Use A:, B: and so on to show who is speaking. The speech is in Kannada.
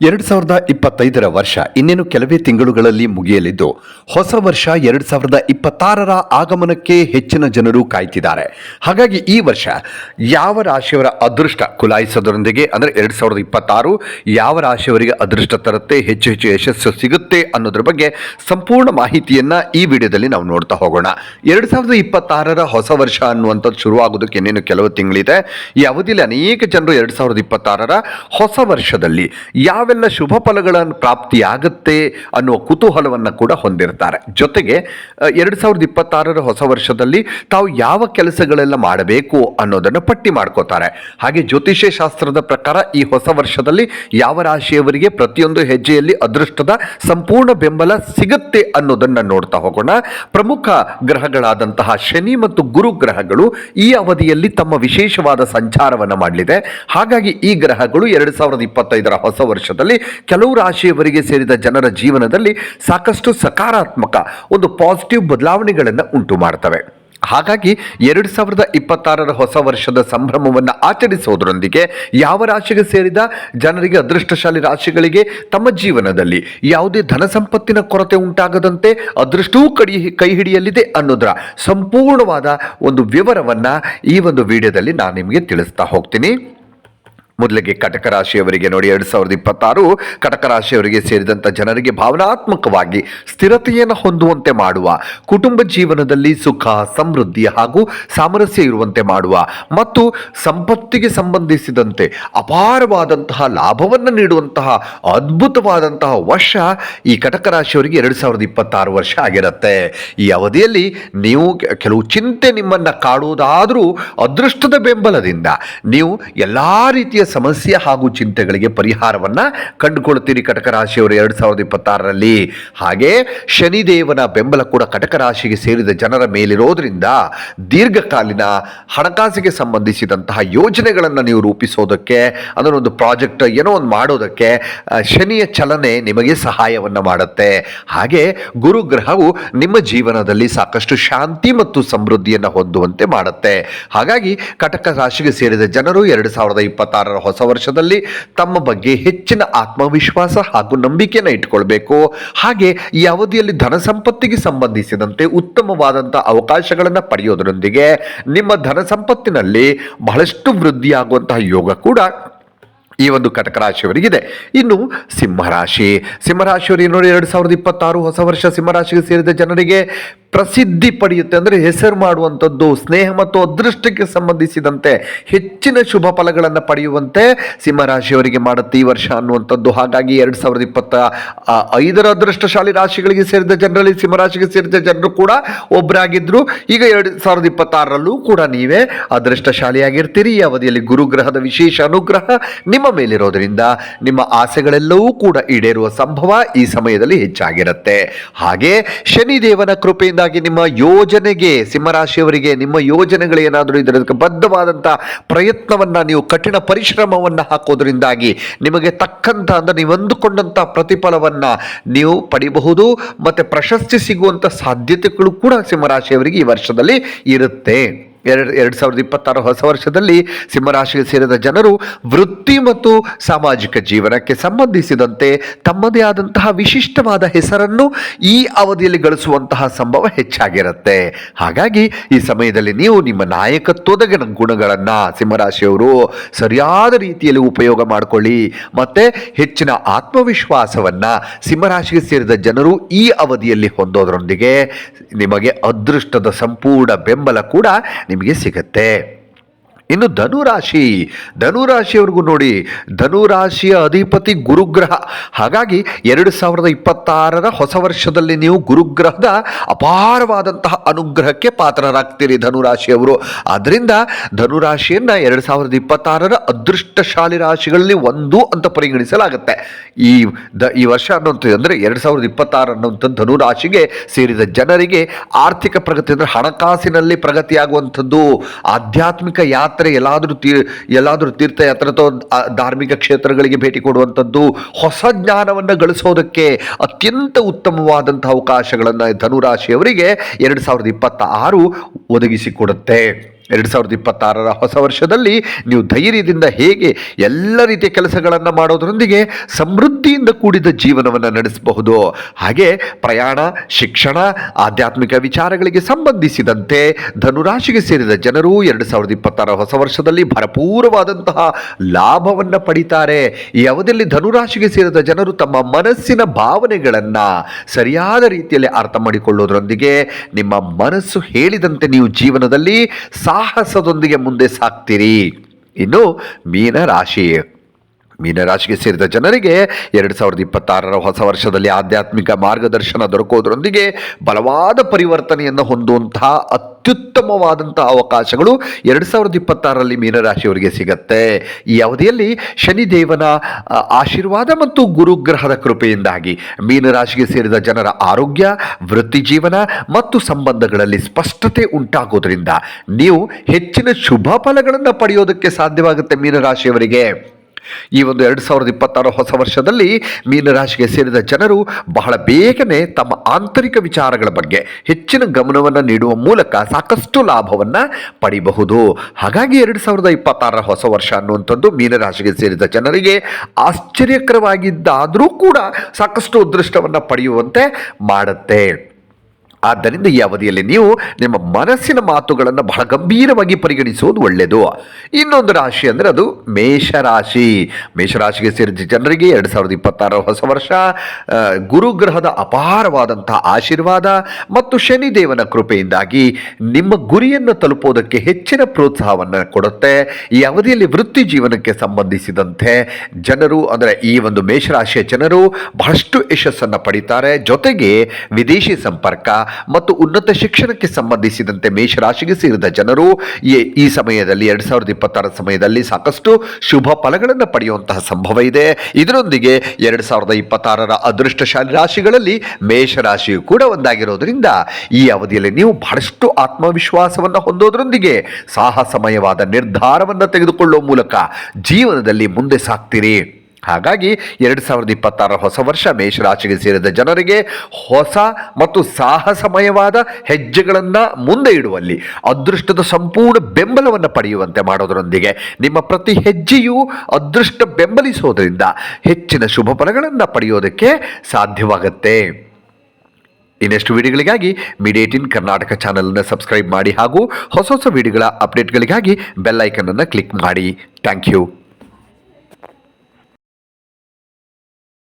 A: ಎರಡು ಸಾವಿರದ ಇಪ್ಪತ್ತೈದರ ವರ್ಷ ಇನ್ನೇನು ಕೆಲವೇ ತಿಂಗಳುಗಳಲ್ಲಿ ಮುಗಿಯಲಿದ್ದು, ಹೊಸ ವರ್ಷ ಎರಡು ಸಾವಿರದ ಇಪ್ಪತ್ತಾರರ ಆಗಮನಕ್ಕೆ ಹೆಚ್ಚಿನ ಜನರು ಕಾಯ್ತಿದ್ದಾರೆ. ಹಾಗಾಗಿ ಈ ವರ್ಷ ಯಾವ ರಾಶಿಯವರ ಅದೃಷ್ಟ? ಕುಲಾಯಿಸೋದರೊಂದಿಗೆ ಅಂದರೆ ಎರಡು ಸಾವಿರದ ಇಪ್ಪತ್ತಾರು ಯಾವ ರಾಶಿಯವರಿಗೆ ಅದೃಷ್ಟ ತರುತ್ತೆ, ಹೆಚ್ಚು ಹೆಚ್ಚು ಯಶಸ್ಸು ಸಿಗುತ್ತೆ ಅನ್ನೋದ್ರ ಬಗ್ಗೆ ಸಂಪೂರ್ಣ ಮಾಹಿತಿಯನ್ನ ಈ ವಿಡಿಯೋದಲ್ಲಿ ನಾವು ನೋಡ್ತಾ ಹೋಗೋಣ. ಎರಡು ಸಾವಿರದ ಇಪ್ಪತ್ತಾರರ ಹೊಸ ವರ್ಷ ಅನ್ನುವಂಥದ್ದು ಶುರುವಾಗೋದಕ್ಕೆ ಇನ್ನೇನು ಕೆಲವು ತಿಂಗಳಿದೆ. ಈ ಅವಧಿಯಲ್ಲಿ ಅನೇಕ ಜನರು ಎರಡು ಸಾವಿರದ ಇಪ್ಪತ್ತಾರರ ಹೊಸ ವರ್ಷದಲ್ಲಿ ಯಾವೆಲ್ಲ ಶುಭ ಫಲಗಳನ್ನು ಪ್ರಾಪ್ತಿಯಾಗುತ್ತೆ ಅನ್ನುವ ಕುತೂಹಲವನ್ನು ಕೂಡ ಹೊಂದಿರ್ತಾರೆ. ಜೊತೆಗೆ ಎರಡು ಸಾವಿರದ ಇಪ್ಪತ್ತಾರರ ಹೊಸ ವರ್ಷದಲ್ಲಿ ತಾವು ಯಾವ ಕೆಲಸಗಳೆಲ್ಲ ಮಾಡಬೇಕು ಅನ್ನೋದನ್ನು ಪಟ್ಟಿ ಮಾಡ್ಕೋತಾರೆ. ಹಾಗೆ ಜ್ಯೋತಿಷ್ಯ ಶಾಸ್ತ್ರದ ಪ್ರಕಾರ ಈ ಹೊಸ ವರ್ಷದಲ್ಲಿ ಯಾವ ರಾಶಿಯವರಿಗೆ ಪ್ರತಿಯೊಂದು ಹೆಜ್ಜೆಯಲ್ಲಿ ಅದೃಷ್ಟದ ಸಂಪೂರ್ಣ ಬೆಂಬಲ ಸಿಗುತ್ತೆ ಅನ್ನೋದನ್ನು ನೋಡ್ತಾ ಹೋಗೋಣ. ಪ್ರಮುಖ ಗ್ರಹಗಳಾದಂತಹ ಶನಿ ಮತ್ತು ಗುರು ಗ್ರಹಗಳು ಈ ಅವಧಿಯಲ್ಲಿ ತಮ್ಮ ವಿಶೇಷವಾದ ಸಂಚಾರವನ್ನು ಮಾಡಲಿದೆ. ಹಾಗಾಗಿ ಈ ಗ್ರಹಗಳು ಎರಡು ಸಾವಿರದ ಇಪ್ಪತ್ತೈದರ ಹೊಸ ವರ್ಷದಲ್ಲಿ ಕೆಲವು ರಾಶಿಯವರಿಗೆ ಸೇರಿದ ಜನರ ಜೀವನದಲ್ಲಿ ಸಾಕಷ್ಟು ಸಕಾರಾತ್ಮಕ ಒಂದು ಪಾಸಿಟಿವ್ ಬದಲಾವಣೆಗಳನ್ನು ಉಂಟು ಮಾಡ್ತವೆ. ಹಾಗಾಗಿ ಎರಡು ಸಾವಿರದ ಇಪ್ಪತ್ತಾರರ ಹೊಸ ವರ್ಷದ ಸಂಭ್ರಮವನ್ನು ಆಚರಿಸುವುದರೊಂದಿಗೆ ಯಾವ ರಾಶಿಗೆ ಸೇರಿದ ಜನರಿಗೆ ಅದೃಷ್ಟಶಾಲಿ ರಾಶಿಗಳಿಗೆ ತಮ್ಮ ಜೀವನದಲ್ಲಿ ಯಾವುದೇ ಧನ ಸಂಪತ್ತಿನ ಕೊರತೆ ಉಂಟಾಗದಂತೆ ಅದೃಷ್ಟವೂ ಕಡಿ ಕೈ ಹಿಡಿಯಲಿದೆ ಅನ್ನೋದರ ಸಂಪೂರ್ಣವಾದ ಒಂದು ವಿವರವನ್ನು ಈ ಒಂದು ವಿಡಿಯೋದಲ್ಲಿ ನಾನು ನಿಮಗೆ ತಿಳಿಸ್ತಾ ಹೋಗ್ತೀನಿ. ಮೊದಲಿಗೆ ಕಟಕ ರಾಶಿಯವರಿಗೆ ನೋಡಿ ಎರಡು ಸಾವಿರದ ಇಪ್ಪತ್ತಾರು ಕಟಕ ರಾಶಿಯವರಿಗೆ ಸೇರಿದಂಥ ಜನರಿಗೆ ಭಾವನಾತ್ಮಕವಾಗಿ ಸ್ಥಿರತೆಯನ್ನು ಹೊಂದುವಂತೆ ಮಾಡುವ, ಕುಟುಂಬ ಜೀವನದಲ್ಲಿ ಸುಖ, ಸಮೃದ್ಧಿ ಹಾಗೂ ಸಾಮರಸ್ಯ ಇರುವಂತೆ ಮಾಡುವ ಮತ್ತು ಸಂಪತ್ತಿಗೆ ಸಂಬಂಧಿಸಿದಂತೆ ಅಪಾರವಾದಂತಹ ಲಾಭವನ್ನು ನೀಡುವಂತಹ ಅದ್ಭುತವಾದಂತಹ ವರ್ಷ ಈ ಕಟಕ ರಾಶಿಯವರಿಗೆ ಎರಡು ಸಾವಿರದ ಇಪ್ಪತ್ತಾರು ವರ್ಷ ಆಗಿರುತ್ತೆ. ಈ ಅವಧಿಯಲ್ಲಿ ನೀವು ಕೆಲವು ಚಿಂತೆ ನಿಮ್ಮನ್ನು ಕಾಡುವುದಾದರೂ ಅದೃಷ್ಟದ ಬೆಂಬಲದಿಂದ ನೀವು ಎಲ್ಲ ರೀತಿಯ ಸಮಸ್ಯೆ ಹಾಗೂ ಚಿಂತೆಗಳಿಗೆ ಪರಿಹಾರವನ್ನ ಕಂಡುಕೊಳ್ತೀರಿ ಕಟಕ ರಾಶಿಯವರು ಎರಡು ಸಾವಿರದ ಇಪ್ಪತ್ತಾರರಲ್ಲಿ. ಹಾಗೆ ಶನಿದೇವನ ಬೆಂಬಲ ಕೂಡ ಕಟಕ ರಾಶಿಗೆ ಸೇರಿದ ಜನರ ಮೇಲಿರೋದ್ರಿಂದ ದೀರ್ಘಕಾಲೀನ ಹಣಕಾಸಿಗೆ ಸಂಬಂಧಿಸಿದಂತಹ ಯೋಜನೆಗಳನ್ನು ನೀವು ರೂಪಿಸೋದಕ್ಕೆ ಅದನ್ನೊಂದು ಪ್ರಾಜೆಕ್ಟ್ ಏನೋ ಒಂದು ಮಾಡೋದಕ್ಕೆ ಶನಿಯ ಚಲನೆ ನಿಮಗೆ ಸಹಾಯವನ್ನು ಮಾಡುತ್ತೆ. ಹಾಗೆ ಗುರು ಗ್ರಹವು ನಿಮ್ಮ ಜೀವನದಲ್ಲಿ ಸಾಕಷ್ಟು ಶಾಂತಿ ಮತ್ತು ಸಮೃದ್ಧಿಯನ್ನು ಹೊಂದುವಂತೆ ಮಾಡುತ್ತೆ. ಹಾಗಾಗಿ ಕಟಕ ರಾಶಿಗೆ ಸೇರಿದ ಜನರು ಎರಡು ಸಾವಿರದ ಇಪ್ಪತ್ತಾರರ ಹೊಸ ವರ್ಷದಲ್ಲಿ ತಮ್ಮ ಬಗ್ಗೆ ಹೆಚ್ಚಿನ ಆತ್ಮವಿಶ್ವಾಸ ಹಾಗೂ ನಂಬಿಕೆಯನ್ನು ಇಟ್ಕೊಳ್ಬೇಕು. ಹಾಗೆ ಈ ಅವಧಿಯಲ್ಲಿ ಧನ ಸಂಪತ್ತಿಗೆ ಸಂಬಂಧಿಸಿದಂತೆ ಉತ್ತಮವಾದಂಥ ಅವಕಾಶಗಳನ್ನು ಪಡೆಯೋದರೊಂದಿಗೆ ನಿಮ್ಮ ಧನ ಸಂಪತ್ತಿನಲ್ಲಿ ಬಹಳಷ್ಟು ವೃದ್ಧಿಯಾಗುವಂತಹ ಯೋಗ ಕೂಡ ಈ ಒಂದು ಕಟಕ ರಾಶಿಯವರಿಗಿದೆ. ಇನ್ನು ಸಿಂಹರಾಶಿ. ಸಿಂಹರಾಶಿಯವರಿಗೆ ನೋಡಿ ಎರಡು ಸಾವಿರದ ಇಪ್ಪತ್ತಾರು ಹೊಸ ವರ್ಷ ಸಿಂಹರಾಶಿಗೆ ಸೇರಿದ ಜನರಿಗೆ ಪ್ರಸಿದ್ಧಿ ಪಡೆಯುತ್ತೆ ಅಂದರೆ ಹೆಸರು ಮಾಡುವಂಥದ್ದು, ಸ್ನೇಹ ಮತ್ತು ಅದೃಷ್ಟಕ್ಕೆ ಸಂಬಂಧಿಸಿದಂತೆ ಹೆಚ್ಚಿನ ಶುಭ ಫಲಗಳನ್ನು ಪಡೆಯುವಂತೆ ಸಿಂಹರಾಶಿಯವರಿಗೆ ಮಾಡುತ್ತೆ ಈ ವರ್ಷ ಅನ್ನುವಂಥದ್ದು. ಹಾಗಾಗಿ ಎರಡು ಸಾವಿರದ ಇಪ್ಪತ್ತ ಐದರ ಅದೃಷ್ಟಶಾಲಿ ರಾಶಿಗಳಿಗೆ ಸೇರಿದ ಜನರಲ್ಲಿ ಸಿಂಹರಾಶಿಗೆ ಸೇರಿದ ಜನರು ಕೂಡ ಒಬ್ಬರಾಗಿದ್ದರು ಈಗ ಎರಡು ಸಾವಿರದ ಇಪ್ಪತ್ತಾರರಲ್ಲೂ ಕೂಡ ನೀವೇ ಅದೃಷ್ಟಶಾಲಿಯಾಗಿರ್ತೀರಿ. ಈ ಅವಧಿಯಲ್ಲಿ ಗುರುಗ್ರಹದ ವಿಶೇಷ ಅನುಗ್ರಹ ನಿಮ್ಮ ಮೇಲಿರೋದ್ರಿಂದ ನಿಮ್ಮ ಆಸೆಗಳೆಲ್ಲವೂ ಕೂಡ ಈಡೇರುವ ಸಂಭವ ಈ ಸಮಯದಲ್ಲಿ ಹೆಚ್ಚಾಗಿರುತ್ತೆ. ಹಾಗೆ ಶನಿದೇವನ ಕೃಪೆಯಿಂದಾಗಿ ನಿಮ್ಮ ಯೋಜನೆಗೆ, ಸಿಂಹರಾಶಿಯವರಿಗೆ, ನಿಮ್ಮ ಯೋಜನೆಗಳು ಏನಾದರೂ ಇದರದಕ್ಕೆ ಬದ್ಧವಾದಂಥ ಪ್ರಯತ್ನವನ್ನು ನೀವು, ಕಠಿಣ ಪರಿಶ್ರಮವನ್ನು ಹಾಕೋದ್ರಿಂದಾಗಿ ನಿಮಗೆ ತಕ್ಕಂಥ ಅಂದರೆ ನೀವು ಅಂದುಕೊಂಡಂಥ ಪ್ರತಿಫಲವನ್ನು ನೀವು ಪಡಿಬಹುದು. ಮತ್ತು ಪ್ರಶಸ್ತಿ ಸಿಗುವಂಥ ಸಾಧ್ಯತೆಗಳು ಕೂಡ ಸಿಂಹರಾಶಿಯವರಿಗೆ ಈ ವರ್ಷದಲ್ಲಿ ಇರುತ್ತೆ. ಎರಡು ಎರಡು ಸಾವಿರದ ಇಪ್ಪತ್ತಾರು ಹೊಸ ವರ್ಷದಲ್ಲಿ ಸಿಂಹರಾಶಿಗೆ ಸೇರಿದ ಜನರು ವೃತ್ತಿ ಮತ್ತು ಸಾಮಾಜಿಕ ಜೀವನಕ್ಕೆ ಸಂಬಂಧಿಸಿದಂತೆ ತಮ್ಮದೇ ಆದಂತಹ ವಿಶಿಷ್ಟವಾದ ಹೆಸರನ್ನು ಈ ಅವಧಿಯಲ್ಲಿ ಗಳಿಸುವಂತಹ ಸಂಭವ ಹೆಚ್ಚಾಗಿರುತ್ತೆ. ಹಾಗಾಗಿ ಈ ಸಮಯದಲ್ಲಿ ನೀವು ನಿಮ್ಮ ನಾಯಕತ್ವದ ಗುಣ- ಗುಣಗಳನ್ನು ಸಿಂಹರಾಶಿಯವರು ಸರಿಯಾದ ರೀತಿಯಲ್ಲಿ ಉಪಯೋಗ ಮಾಡಿಕೊಳ್ಳಿ. ಮತ್ತು ಹೆಚ್ಚಿನ ಆತ್ಮವಿಶ್ವಾಸವನ್ನು ಸಿಂಹರಾಶಿಗೆ ಸೇರಿದ ಜನರು ಈ ಅವಧಿಯಲ್ಲಿ ಹೊಂದೋದರೊಂದಿಗೆ ನಿಮಗೆ ಅದೃಷ್ಟದ ಸಂಪೂರ್ಣ ಬೆಂಬಲ ಕೂಡ ನಿಮಗೆ ಸಿಗತ್ತೆ ಇನ್ನು ಧನುರಾಶಿ. ಧನುರಾಶಿಯವ್ರಿಗೂ ನೋಡಿ, ಧನುರಾಶಿಯ ಅಧಿಪತಿ ಗುರುಗ್ರಹ. ಹಾಗಾಗಿ ಎರಡು ಸಾವಿರದ ಇಪ್ಪತ್ತಾರರ ಹೊಸ ವರ್ಷದಲ್ಲಿ ನೀವು ಗುರುಗ್ರಹದ ಅಪಾರವಾದಂತಹ ಅನುಗ್ರಹಕ್ಕೆ ಪಾತ್ರರಾಗ್ತೀರಿ ಧನುರಾಶಿಯವರು. ಆದ್ದರಿಂದ ಧನುರಾಶಿಯನ್ನು ಎರಡು ಸಾವಿರದ ಇಪ್ಪತ್ತಾರರ ಅದೃಷ್ಟಶಾಲಿ ರಾಶಿಗಳಲ್ಲಿ ಒಂದು ಅಂತ ಪರಿಗಣಿಸಲಾಗುತ್ತೆ. ಈ ದ, ಈ ವರ್ಷ ಅನ್ನುವಂಥದ್ದು ಅಂದರೆ ಎರಡು ಸಾವಿರದ ಇಪ್ಪತ್ತಾರು ಅನ್ನುವಂಥದ್ದು ಧನುರಾಶಿಗೆ ಸೇರಿದ ಜನರಿಗೆ ಆರ್ಥಿಕ ಪ್ರಗತಿ ಅಂದರೆ ಹಣಕಾಸಿನಲ್ಲಿ ಪ್ರಗತಿಯಾಗುವಂಥದ್ದು, ಆಧ್ಯಾತ್ಮಿಕ ಯಾತ್ರೆ ಎಲ್ಲಾದರೂ ತೀರ್ ಎಲ್ಲಾದರೂ ತೀರ್ಥಯಾತ್ರೆ ಅಥವಾ ಧಾರ್ಮಿಕ ಕ್ಷೇತ್ರಗಳಿಗೆ ಭೇಟಿ ಕೊಡುವಂಥದ್ದು ಹೊಸ ಜ್ಞಾನವನ್ನು ಗಳಿಸೋದಕ್ಕೆ ಅತ್ಯಂತ ಉತ್ತಮವಾದಂಥ ಅವಕಾಶಗಳನ್ನು ಧನುರಾಶಿಯವರಿಗೆ ಎರಡು ಸಾವಿರದ ಇಪ್ಪತ್ತ ಆರು ಒದಗಿಸಿಕೊಡುತ್ತೆ ಎರಡು ಸಾವಿರದ ಇಪ್ಪತ್ತಾರರ ಹೊಸ ವರ್ಷದಲ್ಲಿ ನೀವು ಧೈರ್ಯದಿಂದ ಹೇಗೆ ಎಲ್ಲ ರೀತಿಯ ಕೆಲಸಗಳನ್ನು ಮಾಡೋದರೊಂದಿಗೆ ಸಮೃದ್ಧಿಯಿಂದ ಕೂಡಿದ ಜೀವನವನ್ನು ನಡೆಸಬಹುದು. ಹಾಗೆ ಪ್ರಯಾಣ, ಶಿಕ್ಷಣ, ಆಧ್ಯಾತ್ಮಿಕ ವಿಚಾರಗಳಿಗೆ ಸಂಬಂಧಿಸಿದಂತೆ ಧನುರಾಶಿಗೆ ಸೇರಿದ ಜನರು ಎರಡು ಸಾವಿರದ ಇಪ್ಪತ್ತಾರ ಹೊಸ ವರ್ಷದಲ್ಲಿ ಭರಪೂರವಾದಂತಹ ಲಾಭವನ್ನು ಪಡಿತಾರೆ. ಈ ಅವಧಿಯಲ್ಲಿ ಧನುರಾಶಿಗೆ ಸೇರಿದ ಜನರು ತಮ್ಮ ಮನಸ್ಸಿನ ಭಾವನೆಗಳನ್ನು ಸರಿಯಾದ ರೀತಿಯಲ್ಲಿ ಅರ್ಥ ಮಾಡಿಕೊಳ್ಳೋದರೊಂದಿಗೆ ನಿಮ್ಮ ಮನಸ್ಸು ಹೇಳಿದಂತೆ ನೀವು ಜೀವನದಲ್ಲಿ ಸಾಹಸದೊಂದಿಗೆ ಮುಂದೆ ಸಾಕ್ತೀರಿ. ಇನ್ನು ಮೀನ ರಾಶಿ ಮೀನರಾಶಿಗೆ ಸೇರಿದ ಜನರಿಗೆ ಎರಡು ಸಾವಿರದ ಇಪ್ಪತ್ತಾರರ ಹೊಸ ವರ್ಷದಲ್ಲಿ ಆಧ್ಯಾತ್ಮಿಕ ಮಾರ್ಗದರ್ಶನ ದೊರಕೋದರೊಂದಿಗೆ ಬಲವಾದ ಪರಿವರ್ತನೆಯನ್ನು ಹೊಂದುವಂತಹ ಅತ್ಯುತ್ತಮವಾದಂತಹ ಅವಕಾಶಗಳು ಎರಡು ಸಾವಿರದ ಇಪ್ಪತ್ತಾರರಲ್ಲಿ ಮೀನರಾಶಿಯವರಿಗೆ ಸಿಗತ್ತೆ. ಈ ಅವಧಿಯಲ್ಲಿ ಶನಿದೇವನ ಆಶೀರ್ವಾದ ಮತ್ತು ಗುರುಗ್ರಹದ ಕೃಪೆಯಿಂದಾಗಿ ಮೀನರಾಶಿಗೆ ಸೇರಿದ ಜನರ ಆರೋಗ್ಯ, ವೃತ್ತಿ ಜೀವನ ಮತ್ತು ಸಂಬಂಧಗಳಲ್ಲಿ ಸ್ಪಷ್ಟತೆ ಉಂಟಾಗೋದ್ರಿಂದ ನೀವು ಹೆಚ್ಚಿನ ಶುಭ ಫಲಗಳನ್ನು ಪಡೆಯೋದಕ್ಕೆ ಸಾಧ್ಯವಾಗುತ್ತೆ ಮೀನರಾಶಿಯವರಿಗೆ. ಈ ಒಂದು ಎರಡು ಸಾವಿರದ ಇಪ್ಪತ್ತಾರು ಹೊಸ ವರ್ಷದಲ್ಲಿ ಮೀನರಾಶಿಗೆ ಸೇರಿದ ಜನರು ಬಹಳ ಬೇಗನೆ ತಮ್ಮ ಆಂತರಿಕ ವಿಚಾರಗಳ ಬಗ್ಗೆ ಹೆಚ್ಚಿನ ಗಮನವನ್ನು ನೀಡುವ ಮೂಲಕ ಸಾಕಷ್ಟು ಲಾಭವನ್ನು ಪಡಿಬಹುದು. ಹಾಗಾಗಿ ಎರಡು ಸಾವಿರದ ಇಪ್ಪತ್ತಾರರ ಹೊಸ ವರ್ಷ ಅನ್ನುವಂಥದ್ದು ಮೀನರಾಶಿಗೆ ಸೇರಿದ ಜನರಿಗೆ ಆಶ್ಚರ್ಯಕರವಾಗಿದ್ದಾದರೂ ಕೂಡ ಸಾಕಷ್ಟು ಅದೃಷ್ಟವನ್ನು ಪಡೆಯುವಂತೆ ಮಾಡುತ್ತೆ. ಆದ್ದರಿಂದ ಈ ಅವಧಿಯಲ್ಲಿ ನೀವು ನಿಮ್ಮ ಮನಸ್ಸಿನ ಮಾತುಗಳನ್ನು ಬಹಳ ಗಂಭೀರವಾಗಿ ಪರಿಗಣಿಸುವುದು ಒಳ್ಳೆಯದು. ಇನ್ನೊಂದು ರಾಶಿ ಅಂದರೆ ಅದು ಮೇಷರಾಶಿ. ಮೇಷರಾಶಿಗೆ ಸೇರಿದ ಜನರಿಗೆ ಎರಡು ಸಾವಿರದ ಇಪ್ಪತ್ತಾರರ ಹೊಸ ವರ್ಷ ಗುರುಗ್ರಹದ ಅಪಾರವಾದಂಥ ಆಶೀರ್ವಾದ ಮತ್ತು ಶನಿದೇವನ ಕೃಪೆಯಿಂದಾಗಿ ನಿಮ್ಮ ಗುರಿಯನ್ನು ತಲುಪೋದಕ್ಕೆ ಹೆಚ್ಚಿನ ಪ್ರೋತ್ಸಾಹವನ್ನು ಕೊಡುತ್ತೆ. ಈ ಅವಧಿಯಲ್ಲಿ ವೃತ್ತಿ ಜೀವನಕ್ಕೆ ಸಂಬಂಧಿಸಿದಂತೆ ಜನರು ಅಂದರೆ ಈ ಒಂದು ಮೇಷರಾಶಿಯ ಜನರು ಬಹಳಷ್ಟು ಯಶಸ್ಸನ್ನು ಪಡಿತಾರೆ. ಜೊತೆಗೆ ವಿದೇಶಿ ಸಂಪರ್ಕ ಮತ್ತು ಉನ್ನತ ಶಿಕ್ಷಣಕ್ಕೆ ಸಂಬಂಧಿಸಿದಂತೆ ಮೇಷರಾಶಿಗೆ ಸೇರಿದ ಜನರು ಈ ಸಮಯದಲ್ಲಿ, ಎರಡು ಸಾವಿರದ ಇಪ್ಪತ್ತಾರ ಸಮಯದಲ್ಲಿ ಸಾಕಷ್ಟು ಶುಭ ಫಲಗಳನ್ನು ಪಡೆಯುವಂತಹ ಸಂಭವ ಇದೆ. ಇದರೊಂದಿಗೆ ಎರಡು ಸಾವಿರದ ಇಪ್ಪತ್ತಾರರ ಅದೃಷ್ಟಶಾಲಿ ರಾಶಿಗಳಲ್ಲಿ ಮೇಷರಾಶಿಯು ಕೂಡ ಒಂದಾಗಿರೋದ್ರಿಂದ ಈ ಅವಧಿಯಲ್ಲಿ ನೀವು ಬಹಳಷ್ಟು ಆತ್ಮವಿಶ್ವಾಸವನ್ನು ಹೊಂದೋದ್ರೊಂದಿಗೆ ಸಾಹಸಮಯವಾದ ನಿರ್ಧಾರವನ್ನು ತೆಗೆದುಕೊಳ್ಳುವ ಮೂಲಕ ಜೀವನದಲ್ಲಿ ಮುಂದೆ ಸಾಗ್ತೀರಿ. ಹಾಗಾಗಿ ಎರಡು ಸಾವಿರದ ಇಪ್ಪತ್ತಾರರ ಹೊಸ ವರ್ಷ ಮೇಷರಾಶಿಗೆ ಸೇರಿದ ಜನರಿಗೆ ಹೊಸ ಮತ್ತು ಸಾಹಸಮಯವಾದ ಹೆಜ್ಜೆಗಳನ್ನು ಮುಂದೆ ಇಡುವಲ್ಲಿ, ಅದೃಷ್ಟದ ಸಂಪೂರ್ಣ ಬೆಂಬಲವನ್ನು ಪಡೆಯುವಂತೆ ಮಾಡೋದರೊಂದಿಗೆ ನಿಮ್ಮ ಪ್ರತಿ ಹೆಜ್ಜೆಯು ಅದೃಷ್ಟ ಬೆಂಬಲಿಸೋದರಿಂದ ಹೆಚ್ಚಿನ ಶುಭ ಫಲಗಳನ್ನು ಪಡೆಯೋದಕ್ಕೆ ಸಾಧ್ಯವಾಗುತ್ತೆ. ಇನ್ನೆಷ್ಟು ವಿಡಿಯೋಗಳಿಗಾಗಿ ಮೀಡಿಯೇಟಿನ್ ಕರ್ನಾಟಕ ಚಾನಲನ್ನು ಸಬ್ಸ್ಕ್ರೈಬ್ ಮಾಡಿ ಹಾಗೂ ಹೊಸ ಹೊಸ ವಿಡಿಯೋಗಳ ಅಪ್ಡೇಟ್ಗಳಿಗಾಗಿ ಬೆಲ್ ಐಕನನ್ನು ಕ್ಲಿಕ್ ಮಾಡಿ. Thank you.